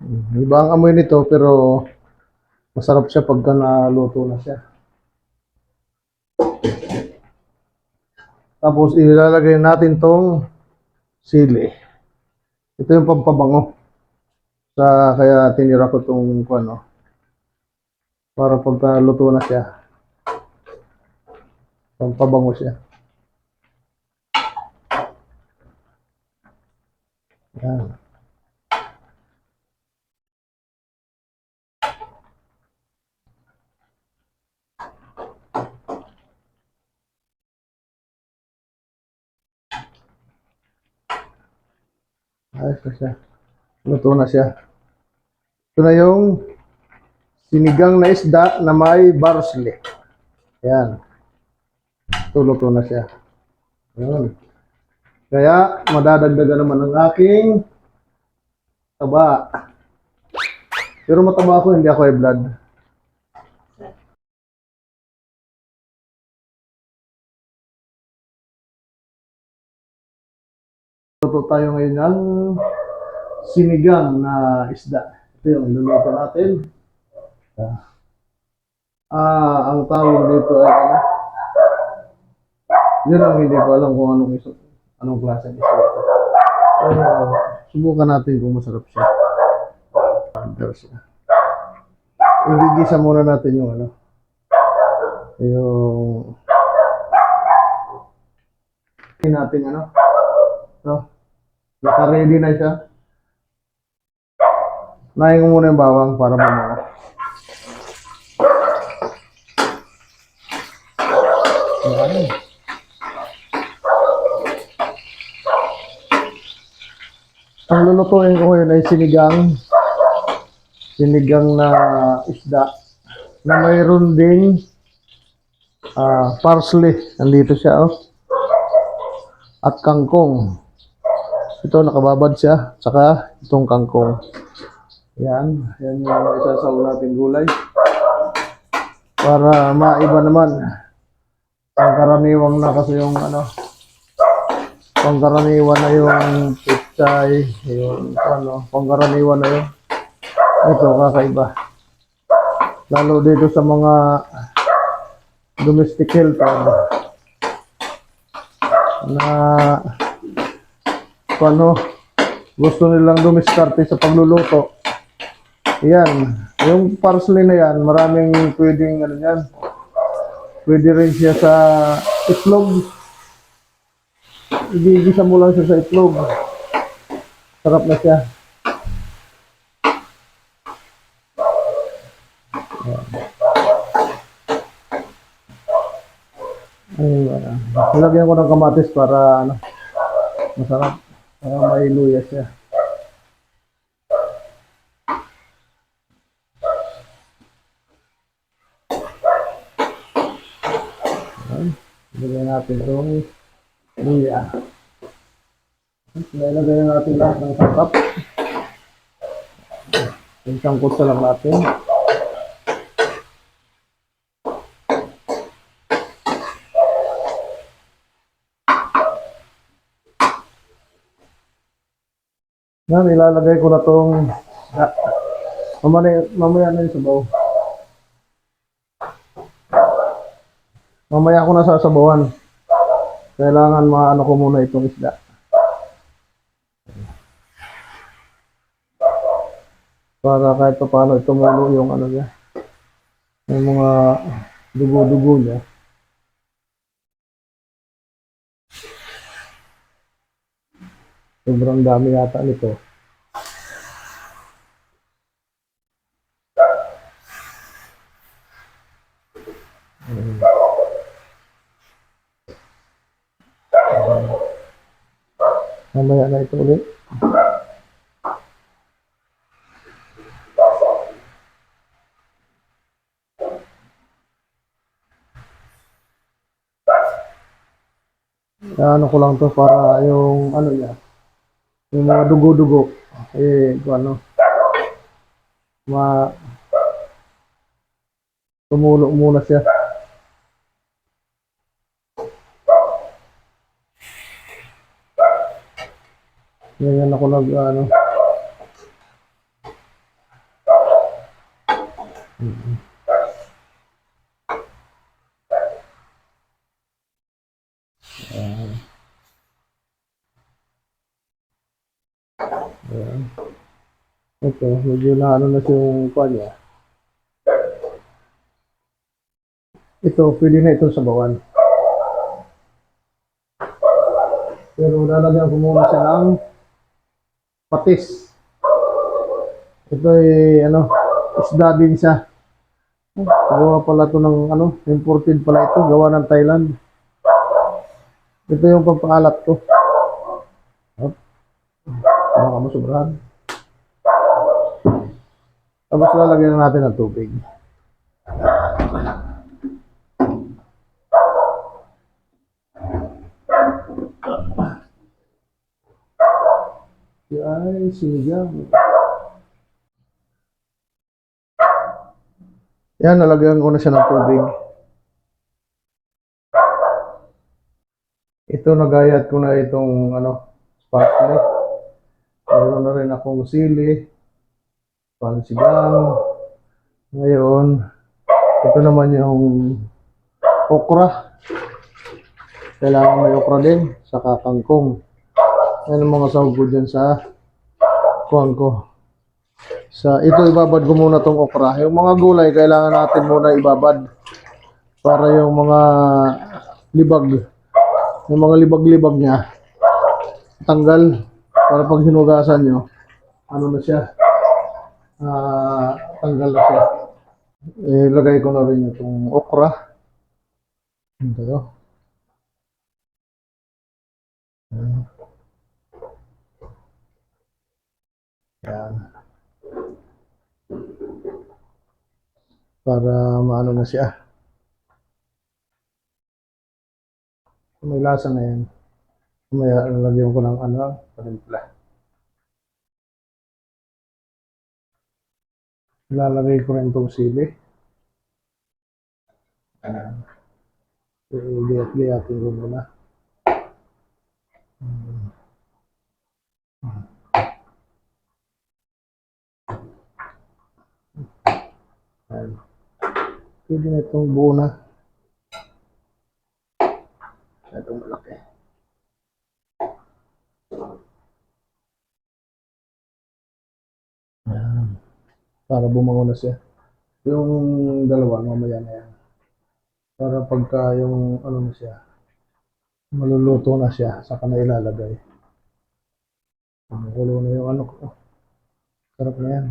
Iba ang amoy nito pero masarap siya pagka naluto na siya. Tapos ilalagay natin tong sili. Ito yung pampabango. Sa kaya tinira ko tong ano para pagka luto na siya. Pampabango siya. Yan. Ayos na siya. Luto na siya. Ito na yung sinigang na isda na may parsley. Yan. Ito luto na siya. Yan. Kaya madadagdagan naman ang aking taba. Pero mataba ako, hindi ako high blood. Luto tayo ngayon ng sinigang na isda. Ito yung luluto natin. Ah, ang tawag dito ay ano? Yun ang hindi ko alam kung anong iso, anong klase ng ito. Pero subukan natin kung masarap siya. Pero siya. Igigisa muna natin yung ano. Yung natin ano. No? Naka-ready na siya. Nahin ko muna yung bawang para mamango. Ayan. Ang lulutuin ko ngayon ay sinigang. Sinigang na isda. Na mayroon ding ah, parsley. Nandito siya oh. At kangkong. Ito nakababad siya. Saka itong kangkong. Yan. Yan yung isasaw natin gulay. Para maiba naman. Pangkaraniwang na kasi yung ano. Pangkaraniwan na yung pichay. Yung ano. Pangkaraniwan na yung. Ito kakaiba. Lalo dito sa mga domestic helper na paano gusto nilang dumiskarte sa pagluluto. Yan. Yung parsley na yan, maraming pwedeng ano yan. Pwede rin siya sa itlog. Igigisa mo lang siya sa itlog. Sarap na siya. Ayun, ano. Nilagyan ko ng kamatis para ano, masarap. Para may luya siya. Ilagay natin itong luya. Nilagay na natin lahat ng sangkap. Yung sangkot sa lang natin. Yan, ilalagay ko na tong ah, mamaya, mamaya na yung sabaw. Mamaya ko na sasabawan. Kailangan maano ko muna itong isda. Para kahit pa paano tumulo yung ano niya. Yung mga dugo-dugo niya. Sobrang dami yata nito. Mamaya na ito ulit. Ano ko lang to para yung ano niya, yung mga dugo-dugo. Eh, kung ano. Ma... Tumulo muna siya. Ngayon ako nag, ano. Mm-hmm. Ayan. Ito, medyo na ano na yung kuha niya. Ito, pwede na ito sa bawan. Pero lalagyan ko muna siya ng patis. Ito ay ano, isda din siya. Gawa pala ito ng ano, imported pala ito, gawa ng Thailand. Ito yung pampaalat ko. Hop. Baka masubrahan. Tapos lalagyan na natin ng tubig. Ay, sinigang. Yan, nalagyan ko na siya ng tubig. Ito, nagayat ko na itong, ano, parsley. Meron na rin akong sili, pansigang. Ngayon, ito naman yung okra. Kailangan may okra din, saka kangkong. Yan ang mga sahog dyan sa kuhan ko. Sa, ito ibabad ko muna tong okra. Yung mga gulay, kailangan natin muna ibabad. Para yung mga libag, yung mga libag-libag niya, tanggal. Para pag hinugasan nyo, ano na siya, ah, tanggal na siya. Ilagay ko na rin itong okra. Ito. Ayan. Yan. Para maano na siya. May lasa na yan. May lalagyan ko ng ano, panimpla. Lalagay ko rin itong sili. Ayan. Iigat-gayatin ko muna. Ayan. Pwede na itong buo na. Itong malaki. Ayan. Para bumango na siya. Yung dalawa, mamaya na yan. Para pagka yung ano na siya, maluluto na siya, saka na ilalagay. Magulo na yung ano ko. Sarap na yan.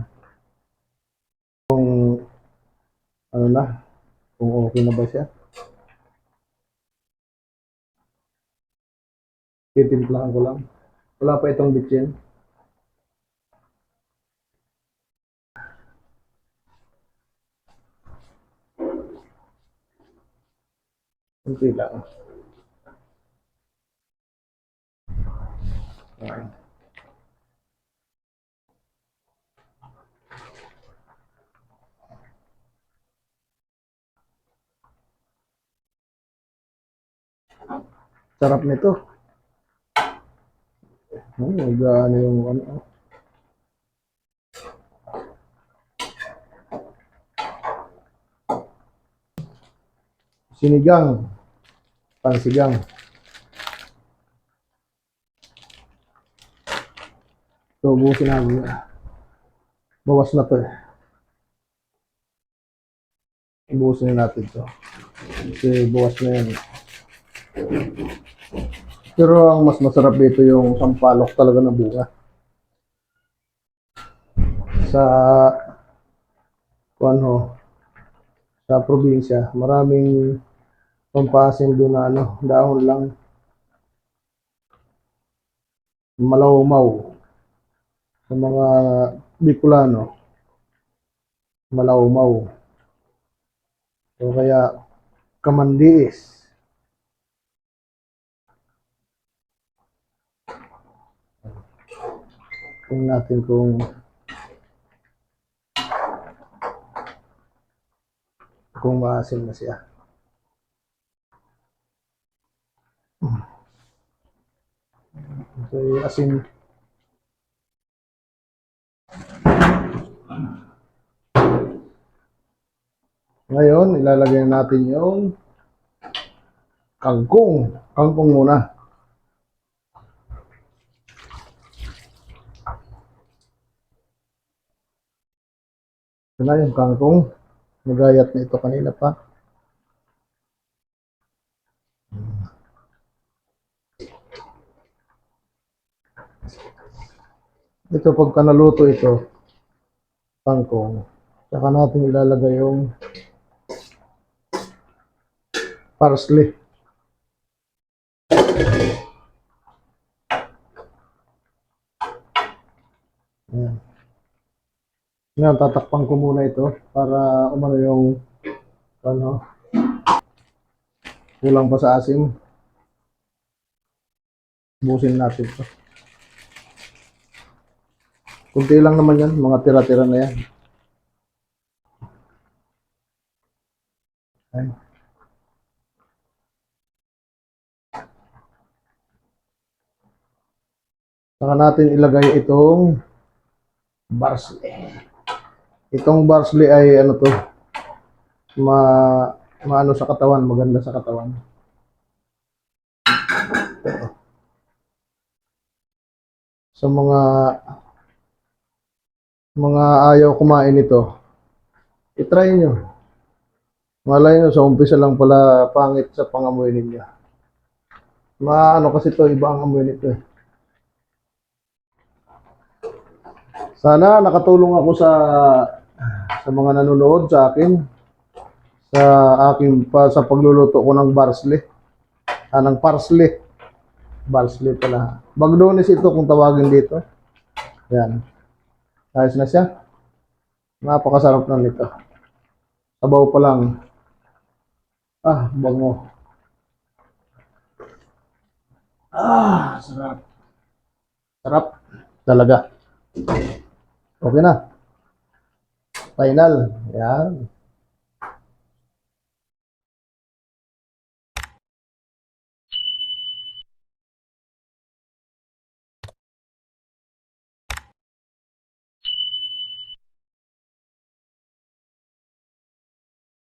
Kung ano na, kung okay na ba siya. Titimplahan ko lang. Wala pa itong bitchin. Kunti lang. Ayan. Sarap nito. Hmm, ano yung ano. Sinigang. Pansigang. So, buusin namin. Bawas na to eh. Ibuusin na natin to. Kasi bawas na yan. eh. Pero ang mas masarap dito yung sampalok talaga na bunga. Sa kung ano, sa probinsya, maraming pampasim doon na ano, dahon lang. Malawmaw. Sa mga Bicolano, malawmaw. O kaya kamandiis. Tingnan natin kung kung maasim na siya. So, asin. Ngayon, ilalagay natin yung kangkong. Kangkong muna. Ito na yung kangkong. Nagayat na ito kanina pa. Ito pagka naluto ito, kangkong, saka natin ilalagay yung parsley. Ayan. Ngayon, tatakpan ko muna ito para umano yung ano, kulang pa sa asim. Busin natin ito. Kunti lang naman yan, mga tira-tira na yan. Ayan. Saka natin ilagay itong parsley. Itong parsley ay ano to, ma maano sa katawan, maganda sa katawan. Sa mga mga ayaw kumain nito, itry nyo. Malay nyo, sa umpisa lang pala pangit sa pangamoy ninyo. Maano kasi to iba ang amoy nito eh. Sana nakatulong ako sa sa mga nanonood sa akin sa aking pa sa pagluluto ko ng parsley. Ah, ng parsley. Parsley pala. Bagdonis ito kung tawagin dito. Yan. Ayos na siya. Napakasarap na nito. Sabaw pa lang. Ah, bango. Ah, sarap. Sarap. Talaga. Okay na. Final. Yan.